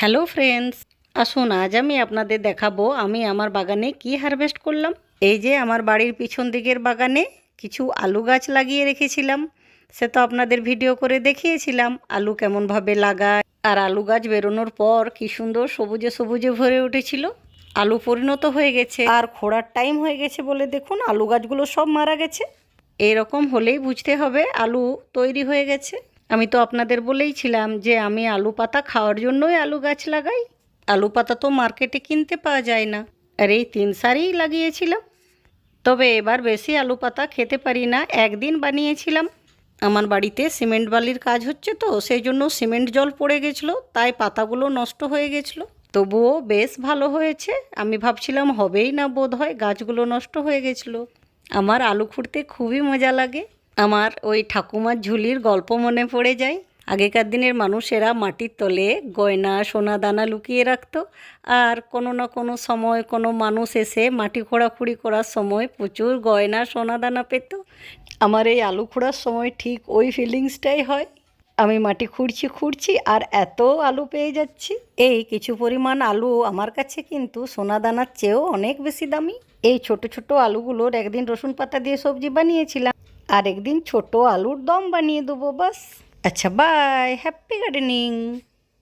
Hello friends, আসুন আজ আমি আপনাদের দেখাবো আমি আমার বাগানে কি হারভেস্ট করলাম। এই যে আমার বাড়ির পিছন দিকের বাগানে কিছু আলু গাছ লাগিয়ে রেখেছিলাম। সে তো আপনাদের ভিডিও করে দেখিয়েছিলাম আলু কেমনভাবে লাগায় আর আলু গাছ বেরোনোর পর কি সুন্দর সবুজে সবুজে ভরে উঠেছিল। আলু পরিণত হয়ে গেছে আর খোঁড়ার টাইম হয়ে গেছে বলে দেখুন আলু গাছগুলো সব মারা গেছে। এরকম হলেই বুঝতে হবে আলু তৈরি হয়ে গেছে। আমি তো আপনাদের বলেইছিলাম যে আমি আলু পাতা খাওয়ার জন্যই আলু গাছ লাগাই। আলু পাতা তো মার্কেটে কিনতে পাওয়া যায় না। আর এই তিন সারিই লাগিয়েছিলাম। তবে এবার বেশি আলু পাতা খেতে পারি না, একদিন বানিয়েছিলাম। আমার বাড়িতে সিমেন্ট বালির কাজ হচ্ছে তো, সেই জন্য সিমেন্ট জল পড়ে গেছিল, তাই পাতাগুলো নষ্ট হয়ে গেছিল। তবুও বেশ ভালো হয়েছে। আমি ভাবছিলাম হবেই না বোধ হয় গাছগুলো নষ্ট হয়ে গেছিল। আমার আলু খুঁড়তে খুবই মজা লাগে। আমার ওই ঠাকুমার ঝুলির গল্প মনে পড়ে যায়। আগেকার দিনের মানুষেরা মাটির তলে গয়না, সোনা, দানা লুকিয়ে রাখতো আর কোনো না কোনো সময় কোনো মানুষ এসে মাটি খোঁড়াখুড়ি করার সময় প্রচুর গয়না, সোনা, দানা পেত। আমার এই আলু খোঁড়ার সময় ঠিক ওই ফিলিংসটাই হয়। আমি মাটি খুঁড়ছি খুঁড়ছি আর এত আলু পেয়ে যাচ্ছি। এই কিছু পরিমাণ আলু আমার কাছে কিন্তু সোনা, দানার চেয়েও অনেক বেশি দামি। এই ছোট ছোট আলুগুলোর একদিন রসুন পাতা দিয়ে সবজি বানিয়েছিলাম। আর একদিন ছোট আলুর দম বানিয়ে দেবো বাস। আচ্ছা বাই হ্যাপি গার্ডেনিং